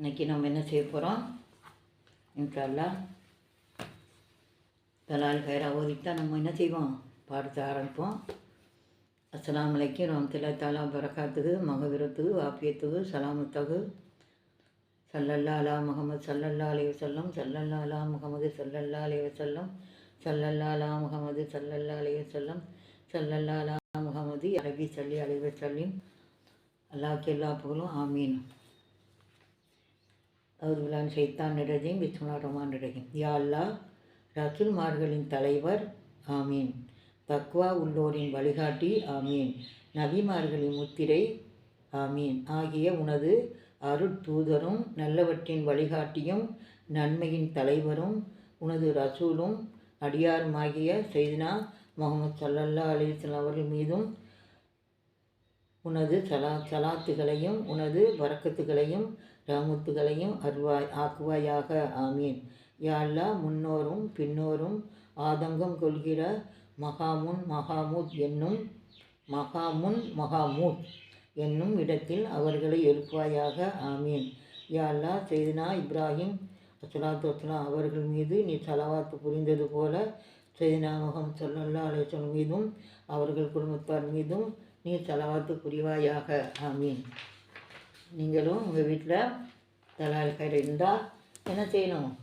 இன்னைக்கு நம்ம என்ன செய்ய போகிறோம் இன்ஷால்லா தலால் கயிறா ஓதித்தான் நம்ம என்ன செய்வோம்? பாடத்தை ஆரம்பிப்போம். அஸ்லாம் அலைக்கும் ரஹமத்துல்லா தாலா பரக்காத்துக்கு மகவிரத்துக்கு வாப்பியத்துக்கு சலாமத்தகு சல்லல்லா அலா முகமது சல்லல்லா அலி வசல்லம் சல்லல்லா அலா முகமது சல்லல்லா அலி வசல்லம் சல்லல்லா அலா முகமது சல்லல்லா அலி வசல்லம் சல்லல்லா அலா முகமது அரபி சல்லி அலி வசல்லிம் அல்லாஹ் எல்லா புகழும் ஆமீன். அவுதுபிலான் சைத்தான் நிரஜிம் பிஸ்முல்லா ரஹ்மான் ரஹீம் யா அல்லாஹ் ரசூல்மார்களின் தலைவர் ஆமீன். தக்வா உள்ளோரின் வழிகாட்டி ஆமீன். நபிமார்களின் முத்திரை ஆமீன். ஆகிய உனது அருட்தூதரும் நல்லவற்றின் வழிகாட்டியும் நன்மையின் தலைவரும் உனது ரசூலும் அடியாருமாகிய செய்தினா முகமது சல்லல்லா அலிஸ்லாம் அவர்கள் மீதும் உனது சலா சலாத்துகளையும் உனது வரக்கத்துகளையும் ராமுத்துகளையும் அருவாய் ஆக்குவாயாக ஆமீன். யாழ்லா முன்னோரும் பின்னோரும் ஆதங்கம் கொள்கிற மகாமுன் மகாமூத் என்னும் மகாமுன் மகாமூத் என்னும் இடத்தில் அவர்களை எழுப்பாயாக ஆமீன். யாழ்லா செய்தினா இப்ராஹிம் அசலாத் வஸ்லாம் அவர்கள் மீது நீ சலவாத்து புரிந்தது போல செய்தினா முகம் சொல்லல்லா அலேசன் மீதும் அவர்கள் குடும்பத்தார் மீதும் நீ செலவாத்து புரிவாயாக ஆமீன். நீங்களும் உங்கள் வீட்டில் தலால் இருந்தால் என்ன செய்யணும்?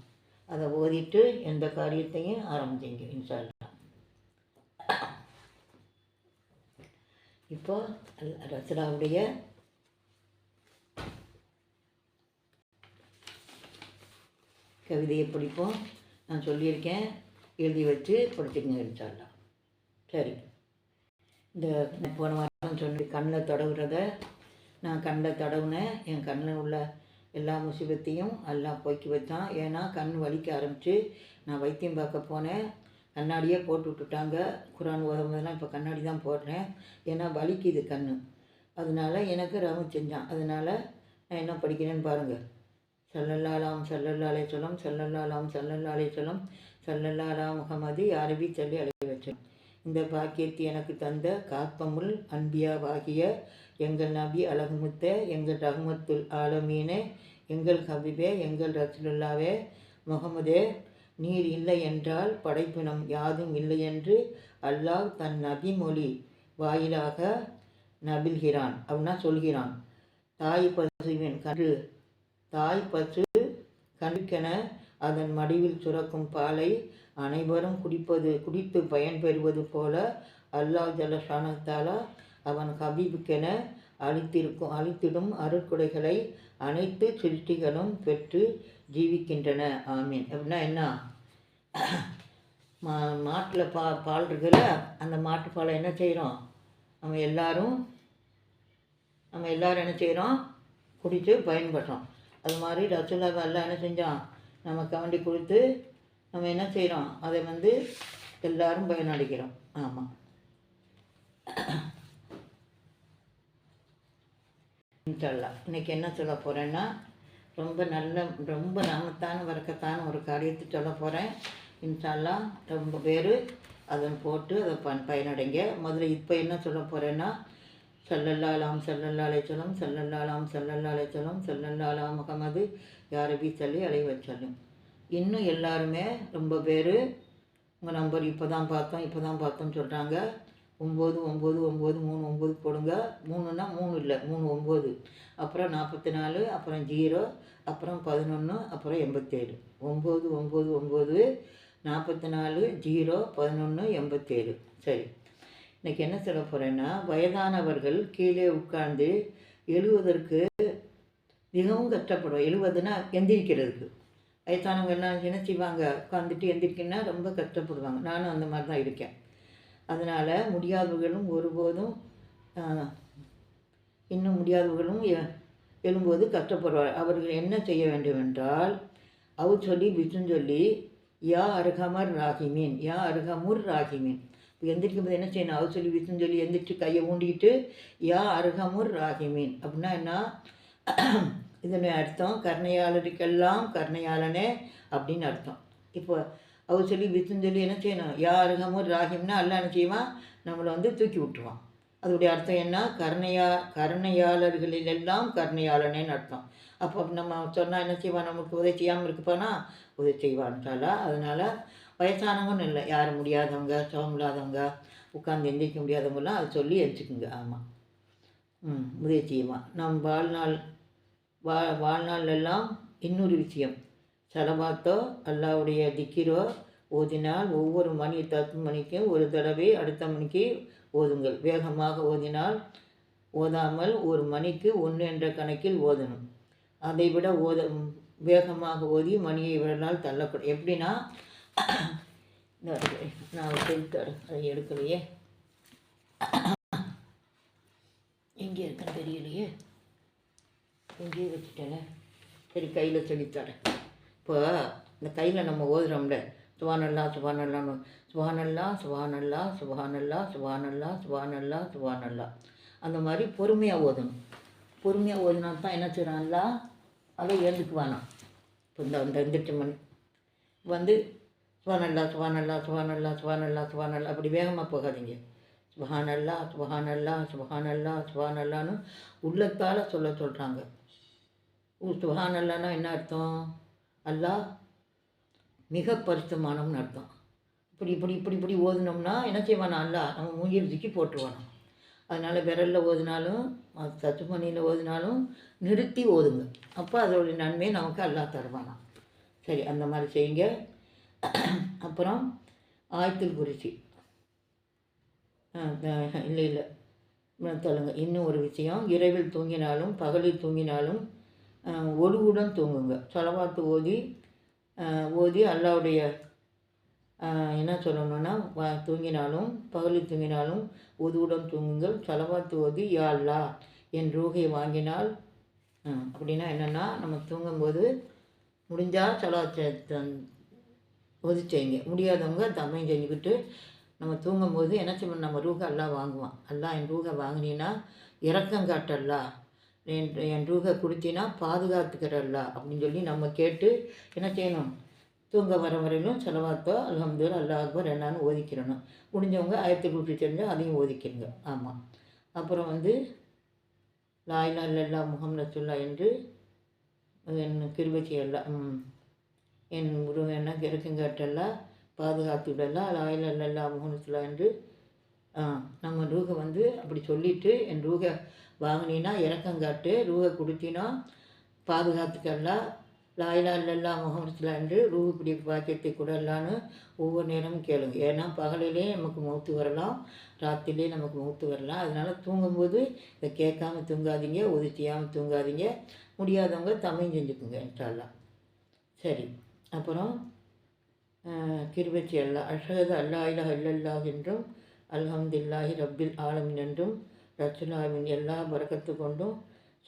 அதை ஓதிட்டு எந்த காரியத்தையும் ஆரம்பிச்சிங்க இன்ஷால்லா இப்போ அல்- ரசலாவுடைய கவிதையை படிப்போம். நான் சொல்லியிருக்கேன் எழுதி வச்சு படிச்சுக்கங்க இன்ஷால்லா சரி. இந்த போன வாரம் சொன்ன கண்ணில் தடவுறத நான் கண்ணில் தடவுனேன். என் கண்ணில் உள்ள எல்லா முசிபத்தையும் எல்லாம் போக்கி வச்சான் ஏன்னா கண் வலிக்க ஆரம்பிச்சு நான் வைத்தியம் பார்க்க போனேன். கண்ணாடியே போட்டு விட்டுட்டாங்க. குரான் ஓதும் இப்போ கண்ணாடி தான் போடுறேன். ஏன்னா வலிக்குது கண் அதனால எனக்கு ரவு செஞ்சான். அதனால் நான் என்ன படிக்கிறேன்னு பாருங்கள் சல்லல்லாலாம் சல்லல்லாலே சொல்லம் சல்லல்லாலாம் சல்லல்லாலே சொல்லம் சல்லல்லாலா முகமது அரபி சொல்லி அழைக்க வச்சேன். இந்த பாக்கியத்தை எனக்கு தந்த காப்பமுல் அன்பியாவாகிய எங்கள் நபி அழகுமுத்த எங்கள் ரஹமத்துல் ஆலமீனே எங்கள் ஹபிபே எங்கள் ரசுலுல்லாவே முகமதே நீர் இல்லை என்றால் படைப்பினம் யாதும் இல்லை என்று அல்லாஹ் தன் நபி மொழி வாயிலாக நபில்கிறான் அப்படின்னா சொல்கிறான். தாய் பசுவின் கன்று தாய் பசு கணுக்கென அதன் மடிவில் சுரக்கும் பாலை அனைவரும் குடிப்பது குடித்து பயன்பெறுவது போல அல்லாஹ் ஜலசானத்தாலா அவன் ஹபீபுக்கென அளித்திருக்கும் அளித்திடும் அருட்கொடைகளை அனைத்து சிருஷ்டிகளும் பெற்று ஜீவிக்கின்றன. ஆமீன். அப்படின்னா என்ன? மா மாட்டில் பா பால் இருக்குல்ல அந்த மாட்டு பாலை என்ன செய்கிறோம் நம்ம எல்லாரும் நம்ம எல்லாரும் என்ன செய்கிறோம் குடித்து பயன்படுறோம். அது மாதிரி ரசூலாவை எல்லாம் என்ன செஞ்சோம் நம்ம கவண்டி கொடுத்து நம்ம என்ன செய்கிறோம் அதை வந்து எல்லோரும் பயனடைக்கிறோம். ஆமாம் இன்ஷால்லா இன்னைக்கு என்ன சொல்ல போகிறேன்னா ரொம்ப நல்ல ரொம்ப நாமத்தான வரக்கத்தான ஒரு காரியத்தை சொல்ல போகிறேன் இன்ஷால்லாம் ரொம்ப பேர் அதன் போட்டு அதை ப பயனடைங்க. முதல்ல இப்போ என்ன சொல்ல போகிறேன்னா சல்லல்லாலாம் சல்லல்லா சொல்லும் சல்லல்லாலாம் சல்லல்லா சொல்லும் சல்லல்லாலாம் முகமது யாரபி சொல்லி அலைவச்சலும் இன்னும் எல்லாருமே ரொம்ப பேர் உங்கள் நம்பர் இப்போ தான் பார்த்தோம் இப்போ தான் பார்த்தோம்னு சொல்கிறாங்க ஒம்பது ஒம்பது ஒம்பது மூணு ஒம்பது போடுங்க. மூணுன்னா மூணு இல்லை மூணு ஒம்பது. அப்புறம் நாற்பத்தி நாலு அப்புறம் ஜீரோ அப்புறம் பதினொன்று அப்புறம் எண்பத்தேழு. ஒம்பது ஒம்பது ஒம்பது நாற்பத்தி நாலு ஜீரோ பதினொன்று எண்பத்தேழு. சரி. இன்றைக்கி என்ன சொல்ல போகிறேன்னா வயதானவர்கள் கீழே உட்கார்ந்து எழுவதற்கு மிகவும் கஷ்டப்படும். எழுவதுன்னா எந்திரிக்கிறதுக்கு. வயசானவங்க என்ன செய்வாங்க? உட்காந்துட்டு எந்திரிக்கணும்னா ரொம்ப கஷ்டப்படுவாங்க. நானும் அந்த மாதிரி தான் இருக்கேன். அதனால் முடியாதவர்களும் ஒருபோதும் இன்னும் முடியாதவர்களும் எ- எழும்போது கஷ்டப்படுவார். அவர்கள் என்ன செய்ய வேண்டும் என்றால் அவர் சொல்லி விஷ்ணு சொல்லி யா அருகமர் ராகிமீன் யா அருகமுர் ராகிமீன். இப்போ எந்திரிக்கும் போது என்ன செய்யணும்? அவர் சொல்லி விஷ்ணு சொல்லி எந்திரிச்சு கையை ஊண்டிக்கிட்டு யா அருகமுர் ராகிமீன். அப்படின்னா என்ன? இதனுடைய அர்த்தம் கருணையாளருக்கெல்லாம் கருணையாளனே அப்படின்னு அர்த்தம். இப்போ அவர் சொல்லி வித்துன்னு சொல்லி என்ன செய்யணும்? யா அருகமுர் ராகிம்னா எல்லாம் என்ன செய்வான்? நம்மளை வந்து தூக்கி விட்டுருவான். அதோடைய அர்த்தம் என்ன? கருணையா கருணையாளர்களிலெல்லாம் கருணையாளனேன்னு அர்த்தம். அப்போ நம்ம சொன்னால் என்ன செய்வான்? நமக்கு உதவி செய்யாமல் இருக்குப்பானா உதவி செய்வான் அதனால் வயசானவங்கன்னு இல்லை யார் முடியாதவங்க சுகம் இல்லாதவங்க உட்காந்து எந்திரிக்க முடியாதவங்கலாம் அதை சொல்லி எரிச்சுக்குங்க. ஆமாம் ம் உதவி செய்வான் நம் வாழ்நாள் வா வாழ்நாளெல்லாம் இன்னொரு விஷயம். செலவாத்தோ அல்லாவுடைய திக்கிரோ ஓதினால் ஒவ்வொரு மணி தத்து மணிக்கும் ஒரு தடவை அடுத்த மணிக்கு ஓதுங்கள். வேகமாக ஓதினால் ஓதாமல் ஒரு மணிக்கு ஒன்று என்ற கணக்கில் ஓதணும். அதை விட ஓத வேகமாக ஓதி மணியை விடனால் தள்ளக்கூடும் எப்படின்னா நான் செய்து தரேன் அதை எடுக்கலையே. எங்கே இருக்குன்னு தெரியலையே. எங்கேயே வச்சுட்டேனே சரி கையில் சொல்லித்தரேன் இப்போ இந்த கையில் நம்ம ஓதுறோம்ல சுபானல்லா சுபானல்லான்னு சுபானல்லா சுபானல்லா சுபானல்லா சுபானல்லா சுபானல்லா சுபானல்லா அந்த மாதிரி பொறுமையாக ஓதணும் பொறுமையாக ஓதினா தான் என்ன செய்கிறான்ல அதை எழுந்துக்குவானா இப்போ இந்த இந்த எந்திரிச்ச மணி வந்து சுபானல்லா சுபானல்லா சுபானல்லா சுபானல்லா சுபானல்லா அப்படி வேகமாக போகாதீங்க சுபஹானல்லா சுபஹானல்லா சுபஹானல்லா சுபஹானல்லான்னு உள்ளத்தால் சொல்ல சொல்கிறாங்க சுபஹானல்லான்னா என்ன அர்த்தம் அல்லாஹ் மிக பரிசுத்தமானவன்னு அர்த்தம். இப்படி இப்படி இப்படி இப்படி ஓதுனோம்னா என்ன செய்வானா? அல்லா நம்ம மூஞ்சில் தூக்கி போட்டுருவானா அதனால் விரலில் ஓதினாலும் சத்துமணியில் ஓதினாலும் நிறுத்தி ஓதுங்க. அப்போ அதோடைய நன்மையை நமக்கு அல்லா தருவானாம். சரி அந்த மாதிரி செய்யுங்க. அப்புறம் ஆயத்தில் குறிச்சி இல்லை இல்லை. சொல்லுங்கள் இன்னும் ஒரு விஷயம். இரவில் தூங்கினாலும் பகலில் தூங்கினாலும் அஹ், ஒழுங்குடன் தூங்குங்க. சொலவாத்து ஓதி ஓதி அல்லாவுடைய என்ன சொல்லணும்னா தூங்கினாலும் பகலில் தூங்கினாலும் ஒதுவுடன் தூங்குங்கள். சொலவாத்து ஓதி யா அல்லா என் ரூகையை வாங்கினால். அப்படின்னா என்னென்னா நம்ம தூங்கும்போது முடிஞ்சால் சொலவாத்து ஒது செய்யுங்க. முடியாதவங்க தமையும் செஞ்சுக்கிட்டு நம்ம தூங்கும்போது என்ன செய்வோம் நம்ம ரூகை எல்லாம் வாங்குவான். அல்லா என் ரூகை வாங்கினீன்னா இறக்கம் காட்டல்லா என் என் ரூகை கொடுத்தினா பாதுகாத்துக்கிறல்லா அப்படின்னு சொல்லி நம்ம கேட்டு என்ன செய்யணும்? தூங்க வர வரையிலும் செலவாத்தோ அல்ஹம்துல் அல்லா அக்பர் என்னான்னு ஓதிக்கிறணும். முடிஞ்சவங்க ஆயிரத்தி கூட்டி தெரிஞ்சால் அதையும் ஓதிக்கிறங்க. ஆமாம் அப்புறம் வந்து லாயிலா இல்லல்லா முகம் ரசுல்லா என்று என் கிருபச்சி எல்லாம் ம் என் உருவம் என்ன கிழக்குங்காட்டெல்லாம் பாதுகாத்து விடலாம் லாயில் அல்லல்லா ரசுல்லா என்று ஆ, நம்ம ரூகை வந்து அப்படி சொல்லிட்டு என் ரூகை வாங்கினீன்னா இறக்கங்காட்டு ரூவை கொடுத்தினா பாதுகாத்துக்கல்லாம் லாயிலா இல்லல்லா முகமதுலா என்று ரூஹு பிடி பாக்கியத்தை கொடலான்னு ஒவ்வொரு நேரமும் கேளுங்க. ஏன்னா பகலிலே நமக்கு மூத்து வரலாம் ராத்திரிலே நமக்கு மூத்து வரலாம். அதனால் தூங்கும்போது இதை கேட்காம தூங்காதீங்க ஒதுக்கியாமல் தூங்காதீங்க. முடியாதவங்க தமிழ் செஞ்சுக்குங்க என்றாலாம் சரி அப்புறம் கிருபச்சி அல்லா அஷஹது அல்லா இலஹ இல்லல்லாஹ் என்றும் அல்ஹம்துல்லாஹி ரப்பில் ஆலம் என்றும் ரச்சனாவின் எல்லா பரக்கத்து கொண்டும்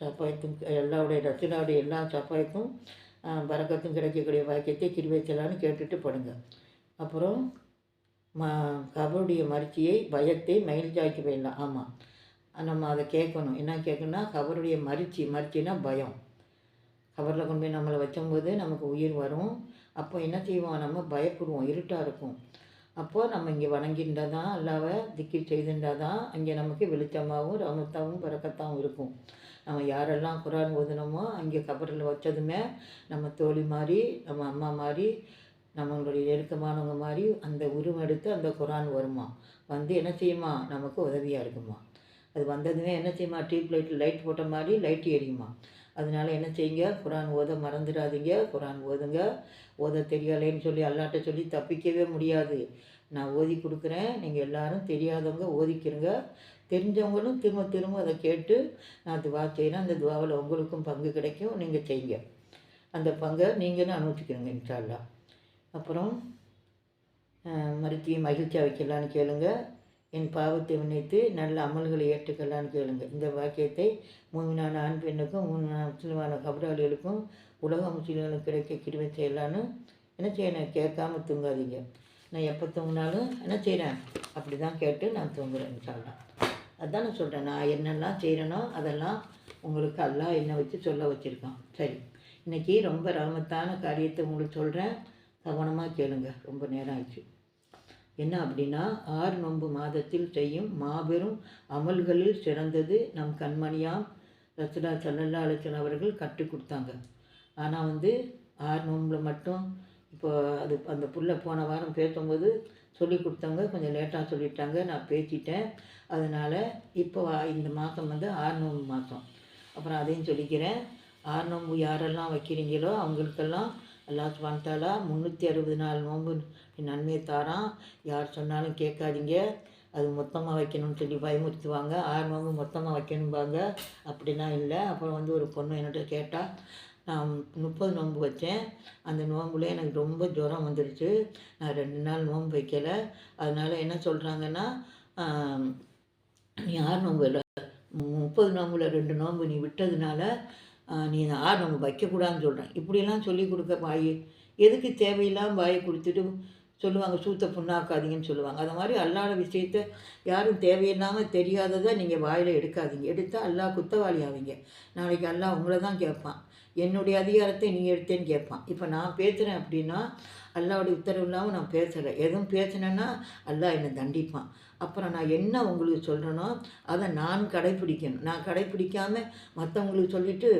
சப்பாயத்தும் எல்லாவுடைய ரச்சனாவுடைய எல்லா சப்பாயத்தும் பரக்கத்தும் கிடைக்கக்கூடிய வாக்கியத்தை கிருவைச்சலான்னு கேட்டுட்டு படுங்க அப்புறம் ம கபருடைய மரிச்சியை பயத்தை மயில்ஜாக்கி போயிடலாம் ஆமாம் நம்ம அதை கேட்கணும். என்ன கேட்கணும்னா கபருடைய மரிச்சி மரிச்சின்னா பயம். கவரில் கொண்டு போய் நம்மளை வச்சும்போது நமக்கு உயிர் வரும். அப்போ என்ன செய்வோம்? நம்ம பயப்படுவோம். இருட்டாக இருக்கும். அப்போது நம்ம இங்கே வணங்கியிருந்தா தான் அல்லாவை திக்கி செய்துண்டா தான் அங்கே நமக்கு வெளிச்சமாகவும் ரமத்தாகவும் பறக்கத்தாகவும் இருக்கும். நம்ம யாரெல்லாம் குரான் ஓதுனோமோ அங்கே கபரில் வச்சதுமே நம்ம தோழி மாதிரி நம்ம அம்மா மாதிரி நம்மளுடைய நெருக்கமானவங்க மாதிரி அந்த உருவம் எடுத்து அந்த குரான் வருமா வந்து என்ன செய்யுமா? நமக்கு உதவியாக இருக்குமா? அது வந்ததுமே என்ன செய்யுமா? டியூப் லைட் லைட் போட்ட மாதிரி லைட் எரியுமா? அதனால் என்ன செய்யுங்க? குரான் ஓத மறந்துடாதீங்க. குரான் ஓதுங்க. ஓத தெரியலேன்னு சொல்லி அல்லாட்ட சொல்லி தப்பிக்கவே முடியாது. நான் ஓதி கொடுக்குறேன். நீங்கள் எல்லாரும் தெரியாதவங்க ஓதிக்கிறங்க தெரிஞ்சவங்களும் திரும்ப திரும்ப அதை கேட்டு நான் துவா செய்கிறேன் அந்த துவாவில் உங்களுக்கும் பங்கு கிடைக்கும். நீங்கள் செய்யுங்க. அந்த பங்கை நீங்களும் அனுபவிச்சுக்கிறங்க இன்ஷால்லா அப்புறம் மருத்துவ மகிழ்ச்சியாக வைக்கலான்னு கேளுங்கள் என் பாவத்தை நினைத்து நல்ல அமல்களை ஏற்றுக்கலான்னு கேளுங்க. இந்த வாக்கியத்தை மூமினான ஆண் பெண்ணுக்கும் மூமினான முஸ்லிமான கபராளிகளுக்கும் உலக முஸ்லிம்களுக்கு கிடைக்க கிருமை செய்யலான்னு என்ன செய்யணும்? கேட்காம தூங்காதீங்க. நான் எப்போ தூங்கினாலும் என்ன செய்கிறேன் அப்படி தான் கேட்டு நான் தூங்குறேன் சொல்லலாம் அதான் நான் சொல்கிறேன் நான் என்னெல்லாம் செய்கிறேனோ அதெல்லாம் உங்களுக்கு எல்லாம் என்னை வச்சு சொல்ல வச்சுருக்கான். சரி. இன்றைக்கி ரொம்ப ரகமத்தான காரியத்தை உங்களுக்கு சொல்கிறேன் கவனமாக கேளுங்க. ரொம்ப நேரம் ஆச்சு என்ன அப்படின்னா ஆறு நொம்பு மாதத்தில் செய்யும் மாபெரும் அமல்களில் சிறந்தது நம் கண்மணியாம் ரசுலா சல்லல்லா அலிசன் அவர்கள் கற்றுக் கொடுத்தாங்க. ஆனால் வந்து ஆறு நோம்பில் மட்டும் இப்போ அது அந்த புள்ள போன வாரம் பேசும்போது சொல்லி கொடுத்தவங்க கொஞ்சம் லேட்டாக சொல்லிட்டாங்க. நான் பேசிட்டேன். அதனால் இப்போ இந்த மாதம் வந்து ஆறு நோம்பு மாதம். அப்புறம் அதையும் சொல்லிக்கிறேன். ஆறு நோம்பு யாரெல்லாம் வைக்கிறீங்களோ அவங்களுக்கெல்லாம் அல்லாஹ் சுபான்தாலா முந்நூற்றி அறுபது நாள் என் நன்மையை தாரான் யார் சொன்னாலும் கேட்காதீங்க. அது மொத்தமாக வைக்கணும்னு சொல்லி பயமுறுத்துவாங்க. ஆர்வங்க நோம்பு மொத்தமாக வைக்கணும்பாங்க. அப்படிலாம் இல்லை. அப்புறம் வந்து ஒரு பொண்ணு என்கிட்ட கேட்டால் நான் முப்பது நோன்பு வச்சேன். அந்த நோன்புல எனக்கு ரொம்ப ஜுரம் வந்துடுச்சு நான் ரெண்டு நாள் நோன்பு வைக்கலை. அதனால் என்ன சொல்கிறாங்கன்னா நீ ஆறு நோம்பு இல்லை. முப்பது நோம்புல ரெண்டு நோன்பு நீ விட்டதுனால நீ இந்த ஆறு நோம்பு வைக்கக்கூடாதுன்னு சொல்கிறேன் இப்படியெல்லாம் சொல்லி கொடுக்க பாய் எதுக்கு தேவையில்லாமல் பாயை கொடுத்துட்டு சொல்லுவாங்க சூத்த புண்ணாக்காதீங்கன்னு சொல்லுவாங்க. அது மாதிரி அல்லாத விஷயத்த யாரும் தேவையில்லாமல் தெரியாததை நீங்கள் வாயில் எடுக்காதீங்க. எடுத்தால் அல்லாஹ் குத்தவாளி ஆவீங்க நாளைக்கு அல்லாஹ் உங்களை தான் கேட்பான் என்னுடைய அதிகாரத்தை நீ எடுத்தேன்னு கேட்பான் இப்போ நான் பேசுகிறேன் அப்படின்னா அல்லாவுடைய உத்தரவு இல்லாமல் நான் பேசலை. எதுவும் பேசினேன்னா அல்லாஹ் என்னை தண்டிப்பான். அப்புறம் நான் என்ன உங்களுக்கு சொல்கிறேனோ அதை நான் கடைப்பிடிக்கணும். நான் கடைப்பிடிக்காமல் மற்றவங்களுக்கு சொல்லிவிட்டு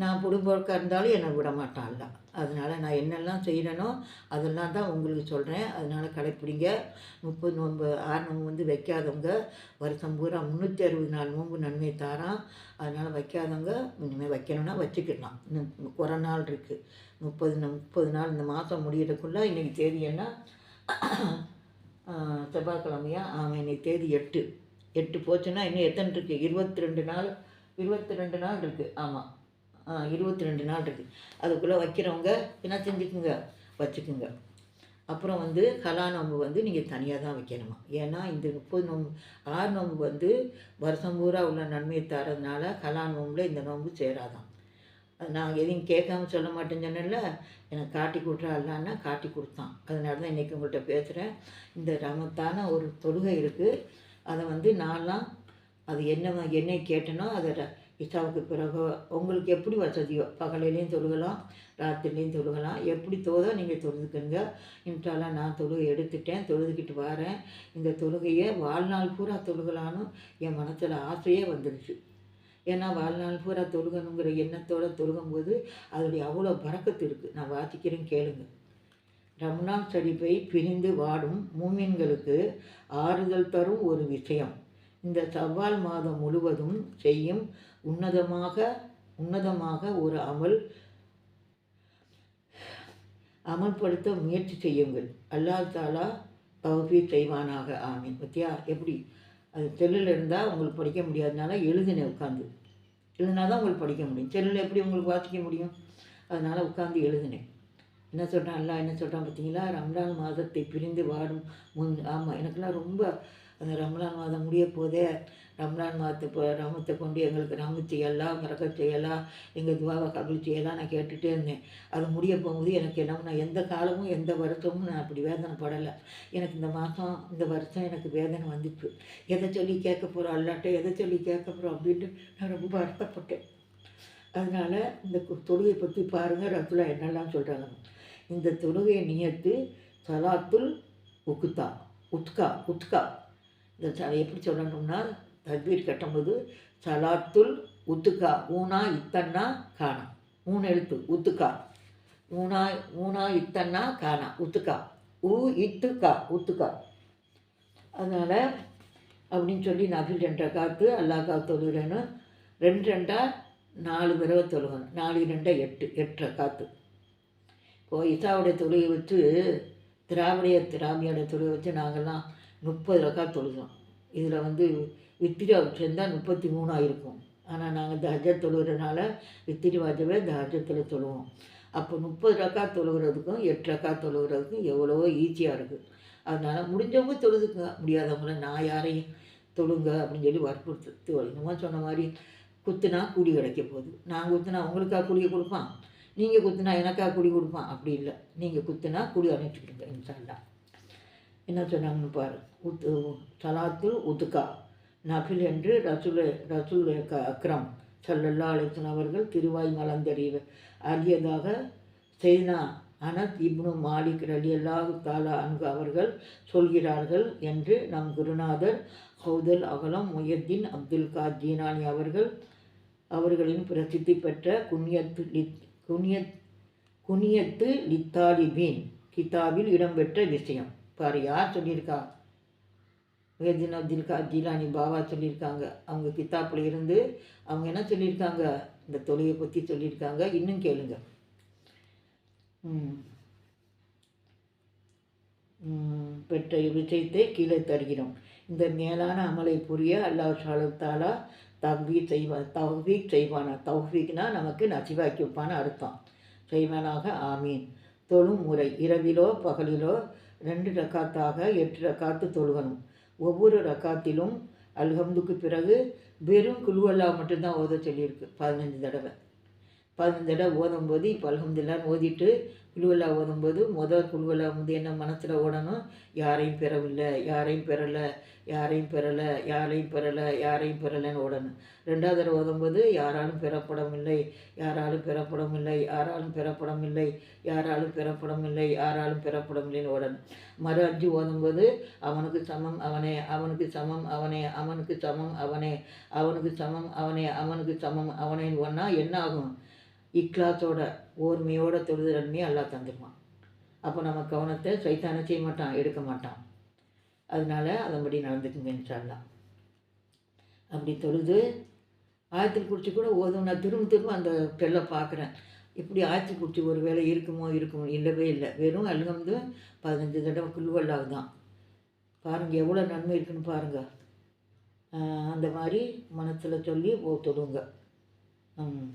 நான் குடும்பக்காக இருந்தாலும் என்னை விட மாட்டான் அதனால் நான் என்னெல்லாம் செய்கிறேனோ அதெல்லாம் தான் உங்களுக்கு சொல்கிறேன் அதனால் கடைப்பிடிங்க. முப்பது நோன்பு ஆறு நோன்பு வந்து வைக்காதவங்க வருஷம் பூரா முந்நூற்றி அறுபது நாள் நோன்பு நன்மை தாரான். அதனால் வைக்காதவங்க இனிமேல் வைக்கணும்னா வச்சுக்கலாம் இன்னும் குறை நாள் இருக்குது முப்பது முப்பது நாள் இந்த மாதம் முடியறதுக்குள்ளே இன்றைக்கி தேதி என்ன? செவ்வாய்க்கிழமையா? ஆமாம் இன்னைக்கு தேதி எட்டு. எட்டு போச்சுன்னா இன்னும் எத்தனை இருக்குது இருபத்தி ரெண்டு நாள் இருபத்தி ரெண்டு நாள் இருக்குது ஆமாம் இருபத்தி ரெண்டு நாள் இருக்குது அதுக்குள்ளே வைக்கிறவங்க என்ன செஞ்சுக்குங்க? வச்சுக்குங்க. அப்புறம் வந்து கலா நோம்பு வந்து நீங்கள் தனியாக தான் வைக்கணுமா? ஏன்னா இந்த முப்பது நோம்பு ஆறு நோம்பு வந்து வருஷம் பூரா உள்ள நன்மையை தரதுனால கலா நோம்பில் இந்த நோம்பு சேராதான் அது நான் எதையும் கேட்காம சொல்ல மாட்டேன்னு சொன்னேன்ல எனக்கு காட்டி கொடுறா இல்லான்னா காட்டி கொடுத்தான். அதனால தான் இன்றைக்கி உங்கள்கிட்ட பேசுகிறேன் இந்த ரமத்தான ஒரு தொழுகை இருக்குது அதை வந்து நான்லாம் அது என்ன என்னை கேட்டனோ அதை ர- இஷாவுக்கு பிறகு உங்களுக்கு எப்படி வசதியோ பகலிலையும் தொழுகலாம் ராத்திரிலையும் தொழுகலாம். எப்படி தோதோ நீங்கள் தொழுதுக்குங்க. இன்றாலாம் நான் தொழுகை எடுத்துட்டேன் தொழுதுக்கிட்டு வரேன். இந்த தொழுகையை வாழ்நாள் பூரா தொழுகலான்னு என் மனசில் ஆசையே வந்துடுச்சு ஏன்னா வாழ்நாள் பூரா தொழுகணுங்கிற எண்ணத்தோடு தொழுகும்போது அதோடைய அவ்வளோ பறக்கத்து இருக்குது நான் வாசிக்கிறேன் கேளுங்க. ரம்னான் சரிப்பை பிரிந்து வாடும் மூமின்களுக்கு ஆறுதல் தரும் ஒரு விஷயம். இந்த சவ்வால் மாதம் முழுவதும் செய்யும் உன்னதமாக உன்னதமாக ஒரு அமல் அமல்படுத்த முயற்சி செய்யுங்கள். அல்லாஹ் தாலா தௌஃபீ செய்வானாக. ஆமீன். பத்தியா? எப்படி? அது செல்லில் இருந்தால் உங்களுக்கு படிக்க முடியாதனால எழுதுனேன் உட்காந்து எழுதினா தான் உங்களுக்கு படிக்க முடியும். செல்லில் எப்படி உங்களுக்கு வாசிக்க முடியும்? அதனால் உட்காந்து எழுதினேன் என்ன சொல்கிறான் அல்லா என்ன சொல்கிறான் பார்த்தீங்களா ரம்லான் மாதத்தை பிரிந்து வாடும் முன். ஆமாம் எனக்கெல்லாம் ரொம்ப அந்த ரம்லான் மாதம் முடிய போதே ரம்லான் மாதத்தை இப்போ ரமத்தை கொண்டு எங்களுக்கு ரமு செய்யலாம் மறக்க செய்யலாம் எங்கள் துவாவை கபில் செய்யலாம் நான் கேட்டுகிட்டே இருந்தேன். அது முடிய போகும்போது எனக்கு என்ன நான் எந்த காலமும் எந்த வருஷமும் நான் அப்படி வேதனை படலை எனக்கு இந்த மாதம் இந்த வருஷம் எனக்கு வேதனை வந்துச்சு. எதை சொல்லி கேட்க போகிறோம் அல்லாட்ட எதை சொல்லி கேட்க போகிறோம் அப்படின்ட்டு நான் ரொம்ப வருத்தப்பட்டேன். அதனால் இந்த தொழுகை பற்றி பாருங்கள் ரத்துலா என்னெல்லாம் சொல்கிறாங்க இந்த தொழுகையை நியத்து சலாத்துல் உக்குத்தா உத்கா உத்கா. இந்த ச- எப்படி சொல்லணும்னா தத்வீர் கட்டும்போது சலாத்துல் உத்துக்கா ஊனா இத்தன்னா காணா மூணு எழுத்து உத்துக்கா ஊனா ஊனா இத்தன்னா காணா உத்துக்கா ஊ இத்துக்கா உத்துக்கா அதனால் அப்படின்னு சொல்லி நபில் ரெண்டரை காத்து அல்லாக்கா தொழுகிறேன்னு ரெண்டு ரெண்டா நாலு தடவை தொழுகணும். நாலு ரெண்டா எட்டு எட்டரை காத்து. இப்போ இசாவுடைய தொழுகை வச்சு திராவிடைய திராவியோட தொழுகை வச்சு நாங்கள்லாம் முப்பது ரக்கா தொழுகிறோம். இதில் வந்து வித்திரி சேர்ந்தால் முப்பத்தி மூணாக இருக்கும் ஆனால் நாங்கள் தஹஜத் தொழுகிறனால வித்திரி வாஜவை தஹஜத்தில் தொழுவோம். அப்போ முப்பது ரக்கா தொழுகிறதுக்கும் எட்டு ரக்கா தொழுகிறதுக்கும் எவ்வளவோ ஈஸியாக இருக்குது அதனால் முடிஞ்சவங்க தொழுதுக்க முடியாதவங்கள நான் யாரையும் தொழுங்க அப்படின்னு சொல்லி வற்புறுத்து என்னமோ சொன்ன மாதிரி குத்துனா கூடி கிடைக்க போகுது. நான் குத்துனா உங்களுக்கா கூடிய கொடுப்பான்? நீங்கள் குத்துனா எனக்கா கூடி கொடுப்பான்? அப்படி இல்லை. நீங்கள் குத்துனா கூடி அனுப்பிச்சுக்கிடுங்க இன்ஷால்லா என்ன சொன்னாங்கன்னு பாரு? உத்து சலாத்து உத்துக்கா நஃபில் என்று ரசூல ரசூல் க- அக்ரம் சல்லல்லா அலிஸ்லாம் அவர்கள் திருவாய் மலந்தறிய அறியதாக செய்னா அனத் இப்னு மாலிக் ரலி அல்லாஹு தாலா அன்கு அவர்கள் சொல்கிறார்கள் என்று நம் குருநாதர் ஹவுதல் அகலம் முயத்தின் அப்துல் காத் ஜீனானி அவர்கள் அவர்களின் பிரசித்தி பெற்ற குனியத்து லித் குனியத் குனியத்து லித்தாலிபீன் கிதாபில் இடம்பெற்ற விஷயம். பாரு யார் சொல்லியிருக்கா? முயத்தின் அப்துல் ஜீலானி பாபா சொல்லியிருக்காங்க. அவங்க கித்தாப்பில் இருந்து அவங்க என்ன சொல்லியிருக்காங்க? இந்த தொழிலை பற்றி சொல்லியிருக்காங்க. இன்னும் கேளுங்க. பெற்ற விஷயத்தை கீழே தருகிறோம். இந்த மேலான அமலை புரிய அல்லாஹ் ஷாலுத்தாலா தவ்வீக் செய்வான் தவ்வீக் செய்வானா? தவ்வீக்னா நமக்கு நசிவாக்கி வைப்பான அர்த்தம். செய்வானாக ஆமீன். தொழும் முறை இரவிலோ பகலிலோ ரெண்டு ரக்காத்தாக எட்டு ரக்காத்து தொழுகணும். ஒவ்வொரு ரக்காத்திலும் அல்ஹம்துக்கு பிறகு வெறும் குழுவல்லா மட்டும்தான் ஓத சொல்லியிருக்கு. பதினஞ்சு தடவை. பதினஞ்சு தடவை ஓதும்போது இப்போ அல்ஹம்துல்லான்னு ஓதிட்டு குழுவல்லா ஓதும்போது முதல் குழுவல்லா வந்து என்ன மனசில் ஓடணும்? யாரையும் பெறவில்லை யாரையும் பெறலை யாரையும் பெறலை யாரையும் பெறலை யாரையும் பெறலைன்னு ஓடணும். ரெண்டாவது தடவை ஓதும்போது யாராலும் பெறப்படமில்லை யாராலும் பெறப்படமில்லை யாராலும் பெறப்படமில்லை யாராலும் பெறப்படமில்லை யாராலும் பெறப்படமில்லைன்னு ஓடணும். மறு அஞ்சு ஓதும்போது அவனுக்கு சமம் அவனே அவனுக்கு சமம் அவனே அவனுக்கு சமம் அவனே அவனுக்கு சமம் அவனே அவனுக்கு சமம் அவனேன்னு ஒன்றா என்ன ஆகும்? இக்லாத்தோட ஓர்மையோட தொழுது அல்லா எல்லாம் தந்துடுவான் அப்போ நம்ம கவனத்தை சைத்தான செய்ய மாட்டான் எடுக்க மாட்டான். அதனால அதன்படி நடந்துக்குங்க இன்ஷால்லாம் அப்படி தொழுது ஆயத்தில் குறித்து கூட ஓதும். நான் திரும்ப திரும்ப அந்த பெல்லை பார்க்குறேன். இப்படி ஆயத்தில் குறித்து ஒரு வேலை இருக்குமோ இருக்குமோ இல்லவே இல்லை. வெறும் அழுகந்து பதினஞ்சு தடவை குழுவல்லாக தான். பாருங்கள் எவ்வளோ நன்மை இருக்குன்னு பாருங்கள் அந்த மாதிரி மனத்தில் சொல்லி ஓ தொழுங்க. ம்.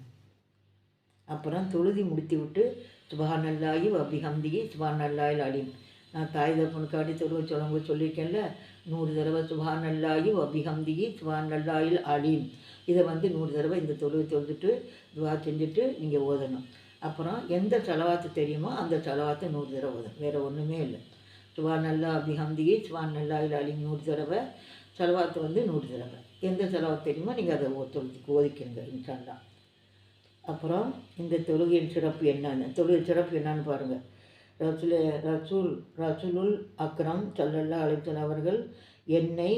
அப்புறம் தொழுதி முடித்து விட்டு சுபஹான் அல்லாஹி அபிஹம்திகி சுபஹான் நல்லாயில் அலீம். நான் தாய் தப்பனுக்காண்டி தொழுவ சொல்லுங்க சொல்லியிருக்கேன்ல நூறு தடவை சுபஹான் அல்லாஹி அபிஹம்திகி சுபஹான் நல்லாயில் அழியும் இதை வந்து நூறு தடவை இந்த தொழுவை தொழுதுட்டு துவா செஞ்சுட்டு நீங்கள் ஓதணும். அப்புறம் எந்த செலவாத்து தெரியுமோ அந்த செலவாத்தை நூறு தடவை ஓதணும். வேறு ஒன்றுமே இல்லை. சுபான் அல்லா அபிஹம்திகி சுபான் நல்லாயில் அலீம். நூறு தடவை. செலவாத்து வந்து நூறு தடவை. எந்த செலவாத்து தெரியுமோ நீங்கள் அதை ஓ- ஓதிக்கிறீங்க ஓதிக்கணுங்க அப்புறம் இந்த தொழுகையின் சிறப்பு என்னன்னு? தொழுகை சிறப்பு என்னன்னு பாருங்கள் ரசூல் ரசூல் ரசூலுல் அக்ரம் சல்லல்லா அலிசன் அவர்கள் என்னை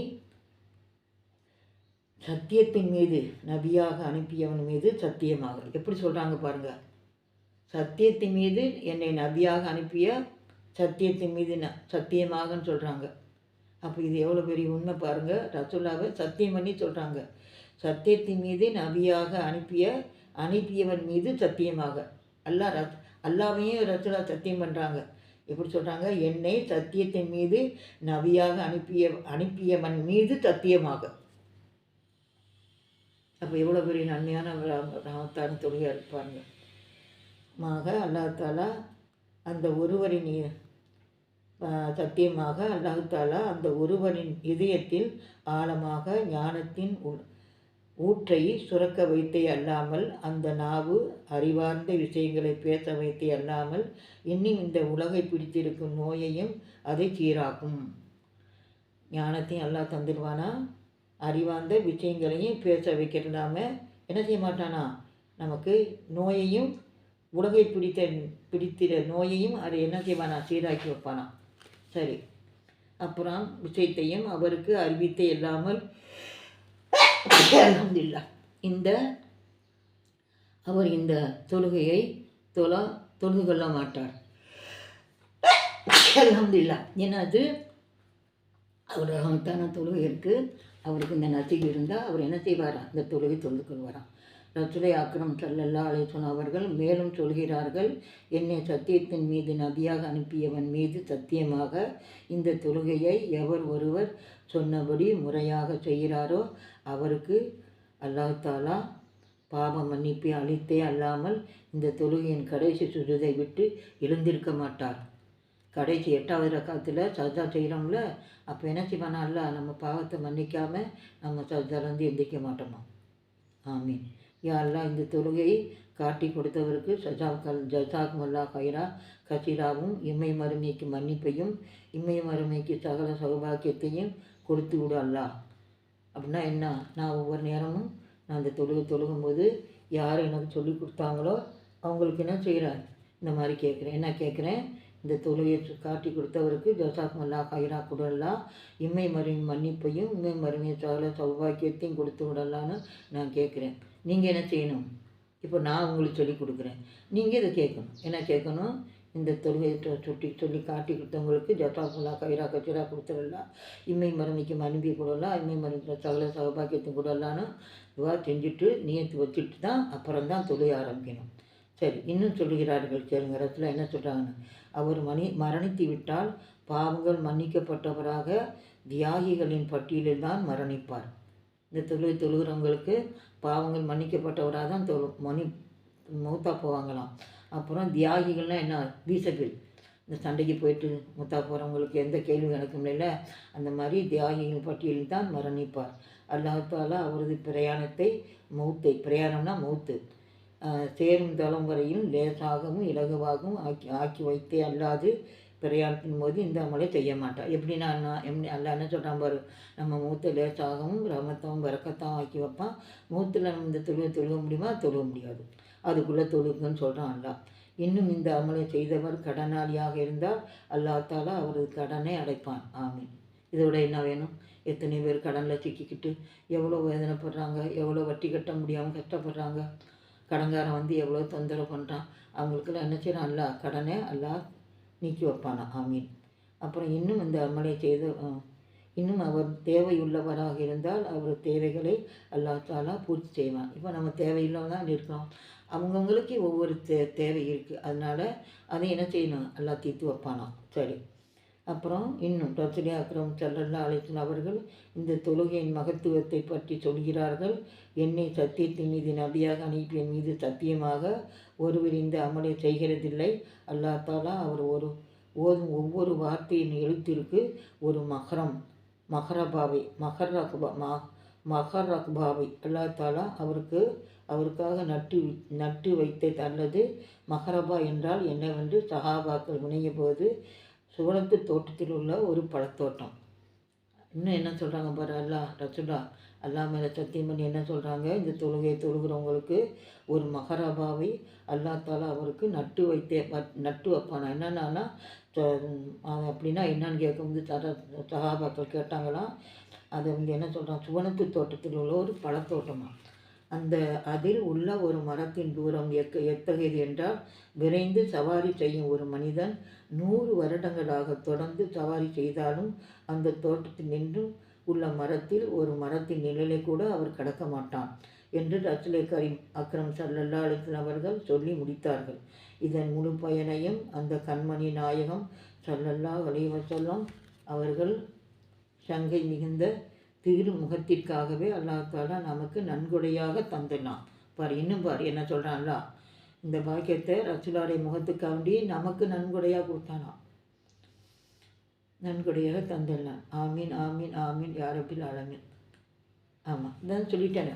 சத்தியத்தின் மீது நபியாக அனுப்பியவன் மீது சத்தியமாக எப்படி சொல்கிறாங்க பாருங்கள் சத்தியத்தின் மீது என்னை நபியாக அனுப்பிய சத்தியத்தின் மீது ந சத்தியமாகன்னு சொல்கிறாங்க அப்போ இது எவ்வளோ பெரிய உண்மை பாருங்கள் ரசூலாவை சத்தியம் பண்ணி சொல்கிறாங்க சத்தியத்தின் மீது நபியாக அனுப்பிய அனுப்பியவன் மீது சத்தியமாக. அல்லா ரத் அல்லாவையும் ரசூலா சத்தியம் பண்ணுறாங்க எப்படி சொல்கிறாங்க என்னை சத்தியத்தின் மீது நவியாக அனுப்பிய அனுப்பியவன் மீது சத்தியமாக. அப்போ எவ்வளோ பெரிய நன்மையான ராமத்தான் தொழிலாக இருப்பாங்க மாக அல்லாத்தாலா அந்த ஒருவரின் சத்தியமாக அல்லாஹாலா அந்த ஒருவரின் இதயத்தில் ஆழமாக ஞானத்தின் உள் ஊற்றை சுரக்க வைத்தே அல்லாமல் அந்த நாவு அறிவார்ந்த விஷயங்களை பேச வைத்தே அல்லாமல் இன்னும் இந்த உலகை பிடித்திருக்கும் நோயையும் அதை சீராக்கும். ஞானத்தையும் அல்லாஹ் தந்துடுவானா அறிவார்ந்த விஷயங்களையும் பேச வைக்கிறதாம என்ன செய்ய மாட்டானா? நமக்கு நோயையும் உலகை பிடித்த பிடித்திற நோயையும் அதை என்ன செய்வானா? சீராக்கி வைப்பானா? சரி. அப்புறம் விஷயத்தையும் அவருக்கு அறிவித்தே இல்லாமல் அலமதுல்லா இந்த அவர் இந்த தொழுகையை தொழ தொழுது கொள்ள மாட்டார். அலமதுல்லா ஏன்னா அது அவர் ரஹமத்தான தொழுகை இருக்குது அவருக்கு இந்த நசீப் இருந்தால் அவர் என்ன செய்வாராம் இந்த தொழுகை தொழுது கொள்வாராம் ரசுலை அக்ரம் சல்லல்லா அலேசன் அவர்கள் மேலும் சொல்கிறார்கள் என்னை சத்தியத்தின் மீது நபியாக அனுப்பியவன் மீது சத்தியமாக இந்த தொழுகையை எவர் ஒருவர் சொன்னபடி முறையாக செய்கிறாரோ அவருக்கு அல்லாஹாலா பாவ மன்னிப்பை அளித்தே அல்லாமல் இந்த தொழுகையின் கடைசி சுருதை விட்டு எழுந்திருக்க மாட்டார். கடைசி எட்டாவது ரக்காத்தில் சஜா செய்கிறோம்ல அப்போ என்ன செய்வானா அல்ல நம்ம பாவத்தை மன்னிக்காமல் நம்ம சஜாலேருந்து எந்திரிக்க மாட்டோமா? ஆமீன். யா இந்த தொழுகையை காட்டி கொடுத்தவருக்கு சஜாக்கள் ஜசாக்கும் ஹைரா கசீராவும் இம்மை மறுமைக்கு மன்னிப்பையும் இம்மை மறுமைக்கு சகல சௌபாக்கியத்தையும் கொடுத்து விடு அல்லாஹ். அப்படின்னா என்ன? நான் ஒவ்வொரு நேரமும் நான் அந்த தொழுகை தொழுகும்போது யார் எனக்கு சொல்லி கொடுத்தாங்களோ அவங்களுக்கு என்ன செய்கிறேன் இந்த மாதிரி கேட்குறேன். என்ன கேட்குறேன்? இந்த தொழுகையை காட்டி கொடுத்தவருக்கு ஜோசாக் மல்லா கைரா குடல்லா இம்மை மருவி மன்னிப்பையும் இம்மை மருமையை சகல சௌபாக்கியத்தையும் கொடுத்து விடலான்னு நான் கேட்குறேன். நீங்கள் என்ன செய்யணும்? இப்போ நான் உங்களுக்கு சொல்லி கொடுக்குறேன். நீங்கள் இதை கேட்கணும். என்ன கேட்கணும்? இந்த தொழுகையை சுட்டி சொல்லி காட்டி கொடுத்தவங்களுக்கு ஜட்டாக்குல்லா கைரா கச்சிரா கொடுத்துடலாம். இம்மை மரணிக்கும் அனுப்பி கொடுலாம். இம்மை மரணிக்கிற சகல சௌபாக்கியத்தை கொடுடலான்னு இதுவாக செஞ்சுட்டு நியத்து வச்சுட்டு தான் அப்புறம் தான் தொழுகை ஆரம்பிக்கணும். சரி இன்னும் சொல்லுகிறார்கள் கேளுங்க. என்ன சொல்கிறாங்கன்னு அவர் மணி மரணித்து விட்டால் பாவங்கள் மன்னிக்கப்பட்டவராக தியாகிகளின் பட்டியலில் தான் மரணிப்பார். இந்த தொழுகை தொழுகிறவங்களுக்கு பாவங்கள் மன்னிக்கப்பட்டவராக தான் தொழு மணி மூத்தா போவாங்களாம். அப்புறம் தியாகிகள்னால் என்ன? பீசபிள் இந்த சண்டைக்கு போயிட்டு முத்தா போகிறவங்களுக்கு எந்த கேள்வி கணக்கும் இல்லை அந்த மாதிரி தியாகிகள் பட்டியலில் தான் மரணிப்பார். அல்லாஹாலா அவரது பிரயாணத்தை மௌத்தை பிரயாணம்னா மௌத்து சேரும் தளம் வரையும் லேசாகவும் இலகுவாகவும் ஆக்கி ஆக்கி வைத்தே அல்லாது பிரயாணத்தின் போது இந்த அமலை செய்ய மாட்டார். எப்படின்னா நான் எப்படி அல்ல என்ன சொல்கிறான் பாரு நம்ம மூத்த லேசாகவும் ரமத்தவும் வரக்கத்தாகவும் ஆக்கி வைப்பான். மூத்தில் நம்ம இந்த தொழுவை தொழுக முடியுமா? தொழுக முடியாது. அதுக்குள்ளே தொழுகுன்னு சொல்கிறான் அல்லா இன்னும் இந்த அமலை செய்தவர் கடனாளியாக இருந்தால் அல்லாஹ் தாலா அவரது கடனை அடைப்பான். ஆமீன். இதோட என்ன வேணும்? எத்தனை பேர் கடனில் சிக்கிக்கிட்டு எவ்வளோ வேதனைப்படுறாங்க எவ்வளோ வட்டி கட்ட முடியாமல் கஷ்டப்படுறாங்க கடன்காரன் வந்து எவ்வளோ தொந்தரவு பண்ணுறான் அவங்களுக்குலாம் என்ன செய்கிறான் அல்லா கடனை அல்லா நீக்கி வைப்பானா? ஆமீன். அப்புறம் இன்னும் இந்த அமலை செய்த இன்னும் அவர் தேவையுள்ளவராக இருந்தால் அவர் தேவைகளை அல்லா தாலா பூர்த்தி செய்வான். இப்போ நம்ம தேவையில்லாம தான் இருக்கிறோம். அவங்கவுங்களுக்கு ஒவ்வொரு தே தேவை இருக்குது அதனால் அதை என்ன செய்யணும்? எல்லாம் தீர்த்து வைப்பானாம் சரி. அப்புறம் இன்னும் ரசுலி அக்ரம் சல்லல்லா அலிஸ்லாம் அவர்கள் இந்த தொழுகையின் மகத்துவத்தை பற்றி சொல்கிறார்கள். என்னை சத்தியத்தின் மீது நபியாக அனுப்பிய மீது சத்தியமாக ஒருவர் இந்த அமலை செய்கிறதில்லை. அல்லாஹ் தாலா அவர் ஒரு ஓதும் ஒவ்வொரு வார்த்தையின் எழுத்திற்கு ஒரு மகரம் மகரபாவை மஹர் ரக்பா ம மகர் ரக்பாவை அல்லா தாலா அவருக்கு அவருக்காக நட்டு நட்டு வைத்த அல்லது மகரபா என்றால் என்னவென்று சஹாபாக்கள் முனைய போது சுவனத்து தோட்டத்தில் உள்ள ஒரு பழத்தோட்டம். இன்னும் என்ன சொல்கிறாங்க பாரு அல்லா ரசுல்லா அல்லா மேலே சத்தியம் பண்ணி என்ன சொல்கிறாங்க இந்த தொழுகையை தொழுகிறவங்களுக்கு ஒரு மகரபாவை அல்லா தாலா அவருக்கு நட்டு வைத்தே நட்டு வைப்பானா? என்னென்னா அப்படின்னா என்னன்னு கேட்கும்போது தர சகாபாக்கள் கேட்டாங்களாம் அதை வந்து என்ன சொல்கிறான் சுவனத்து தோட்டத்தில் உள்ள ஒரு பழத்தோட்டமாக அந்த அதில் உள்ள ஒரு மரத்தின் தூரம் எக்க எத்தகையது என்றால் விரைந்து சவாரி செய்யும் ஒரு மனிதன் நூறு வருடங்களாக தொடர்ந்து சவாரி செய்தாலும் அந்த தோட்டத்தில் நின்றும் உள்ள மரத்தில் ஒரு மரத்தின் நிழலை கூட அவர் கடக்க மாட்டான் என்று ரசுலை கரீம் அக்ரம் சல்லல்லா அலிஸ்லாம் அவர்கள் சொல்லி முடித்தார்கள். இதன் முழு பயனையும் அந்த கண்மணி நாயகம் சல்லல்லா அலைவசல்லம் அவர்கள் சங்கை மிகுந்த திருமுகத்திற்காகவே அல்லாஹ் அல்லாத்தாலா நமக்கு நன்கொடையாக தந்துடலாம் பார் இன்னும் பார் என்ன சொல்கிறான்ல இந்த பாக்கியத்தை ரசுலாடைய முகத்துக்காண்டி நமக்கு நன்கொடையாக கொடுத்தானாம். நன்கொடையாக தந்துடலாம் ஆமீன் ஆமீன் ஆமீன் யாரப்பில் ஆலமீன். ஆமாம் இதான் சொல்லிட்டேன்.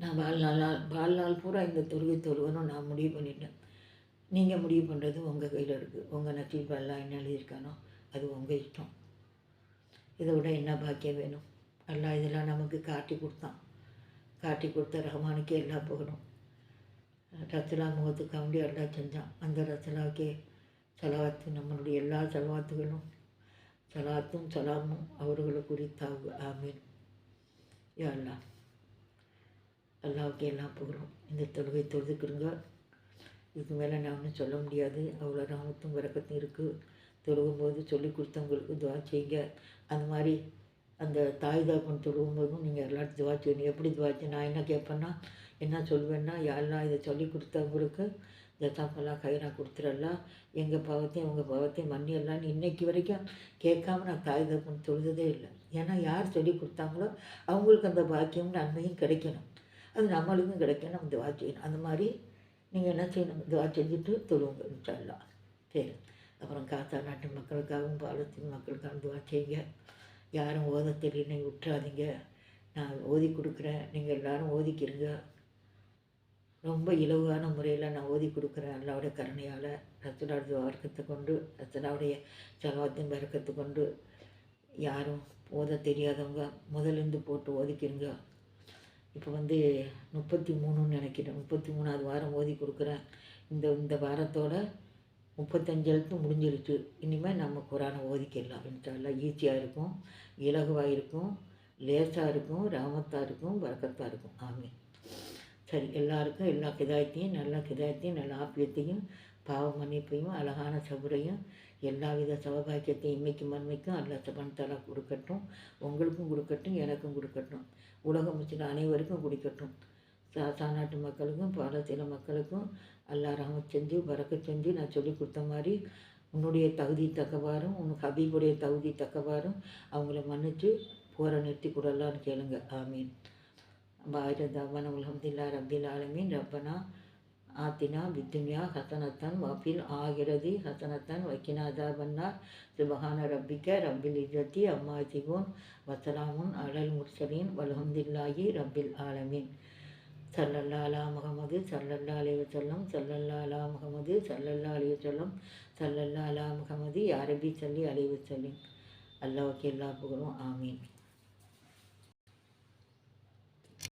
நான் வாழ்நாள் வாழ்நாள் பூரா இந்த தொழுகை தொழுவனும் நான் முடிவு பண்ணிட்டேன். நீங்கள் முடிவு பண்ணுறது உங்கள் கையில் இருக்குது உங்கள் நச்சீப் பல்லாம் என்ன எழுதியிருக்கானோ அது உங்கள் இஷ்டம். இதை விட என்ன பாக்கியம் வேணும்? அல்லாஹ் இதெல்லாம் நமக்கு காட்டி கொடுத்தான். காட்டி கொடுத்த ரஹ்மானுக்கே எல்லாம் போகணும். ரசலா முகத்துக்கு அவண்டி எல்லாம் செஞ்சான். அந்த ரசலாக்கே சலாத்து நம்மளுடைய எல்லா சலவாத்துகளும் சலாத்தும் சலாமும் அவர்களை குறித்தாக ஆமீன். யா அல்லாஹ் அல்லாவுக்கு எல்லாம் போகிறோம் இந்த தொழுகை தொழுதுக்கிறங்க இதுக்கு மேலே நான் ஒன்றும் சொல்ல முடியாது. அவ்வளோ ராமத்தும் விறக்கத்தும் இருக்குது தொழுகும்போது சொல்லி கொடுத்தவங்களுக்கு துவா செய்யுங்க. அந்த மாதிரி அந்த தாய் தாப்பன் தொழுகும்போதும் நீங்கள் எல்லாரும் துவா செய்யணும். எப்படி துவா செய்யணும் நான் என்ன கேட்பேன்னா என்ன சொல்வேன்னா யாரெல்லாம் இதை சொல்லி கொடுத்தவங்களுக்கு ஜத்தாப்பெல்லாம் நான் கொடுத்துடலாம் எங்கள் பாவத்தையும் உங்கள் பாவத்தையும் மன்னியெல்லாம் இன்றைக்கி வரைக்கும் கேட்காம நான் தாய் தகப்பன் தொழுததே இல்லை. ஏன்னா யார் சொல்லி கொடுத்தாங்களோ அவங்களுக்கு அந்த பாக்கியமும் நன்மையும் கிடைக்கணும். அது நம்மளுக்கும் கிடைக்கணும். நம்ம துவா செய்யணும். அந்த மாதிரி நீங்கள் என்ன செய்யணும்? துவா செஞ்சுட்டு தொழுவுங்க இன்ஷால்லாம் சரி. அப்புறம் காத்தா நாட்டு மக்களுக்காகவும் பாலத்தின் மக்களுக்காகவும் துவா செய்யுங்க. யாரும் ஓத தெரியல விட்டுறாதீங்க நான் ஓதி கொடுக்குறேன். நீங்கள் எல்லாரும் ஓதிக்கிறீங்க ரொம்ப இலவான முறையில் நான் ஓதி கொடுக்குறேன் அல்லாவுடைய கருணையால். ரத்தனாவுடைய வர்க்கத்தை கொண்டு ரத்தனாவுடைய செலவத்தின் வர்க்கத்தை கொண்டு யாரும் ஓத தெரியாதவங்க முதலேருந்து போட்டு ஓதிக்கிறீங்க இப்போ வந்து முப்பத்தி மூணுன்னு நினைக்கிறேன். முப்பத்தி மூணாவது வாரம் ஓதி கொடுக்குறேன். இந்த இந்த வாரத்தோட முப்பத்தஞ்சு எழுத்து முடிஞ்சிருச்சு. இனிமேல் நம்ம குரானை ஓதிக்கலாம். இன்ஷால்லாம் ஈஸியாக இருக்கும். இலகுவாக இருக்கும். லேசாக இருக்கும். ராமத்தாக இருக்கும். வரக்கத்தாக இருக்கும். ஆமே சரி எல்லாருக்கும் எல்லா கிதாயத்தையும் நல்ல கிதாயத்தையும் நல்ல ஆப்பியத்தையும் பாவ மன்னிப்பையும் அழகான சபுரையும் எல்லா வித சௌபாக்கியத்தையும் இன்மைக்கும் மண்மைக்கும் அல்ல சபன்தாலா கொடுக்கட்டும். உங்களுக்கும் கொடுக்கட்டும் எனக்கும் கொடுக்கட்டும். உலகம் முச்சின அனைவருக்கும் கொடுக்கட்டும். சா சாநாட்டு மக்களுக்கும் பாலஸ்தீன மக்களுக்கும் அல்லா ரஹமத் செஞ்சு பறக்க செஞ்சு நான் சொல்லி கொடுத்த மாதிரி உன்னுடைய தகுதி தக்கவாறும் உன் ஹபீபுடைய தகுதி தக்கவாறும் அவங்கள மன்னித்து போரை நிறுத்தி கொடுலான்னு கேளுங்க. ஆமீன். பாயிர தவன உலகம்தில்லா ரப்பில் ஆலமீன். ரப்பனா ஆத்தினா பித்துன்யா ஹசனத்தன் வஃபில் ஆகிறது ஹசனத்தன் வக்கினா பன்னார் சுபஹான ரப்பிக்க ரப்பில் இஜத்தி அம்மா சிவோன் வசலாமுன் அழல் முர்சலீன். வல்ஹம்தில்லாஹி ரப்பில் ஆலமீன். சல்லல்லா அலா முகமது சல்லல்லா அலி வசல்லம் சல்லல்லா அலா முகமது சல்லல்லா அலி சொல்லம் சல்லல்லா அலா முகமது யாரபி சொல்லி அலி சொல்லி அல்லாவுக்கு எல்லா புகழும் ஆமீன்.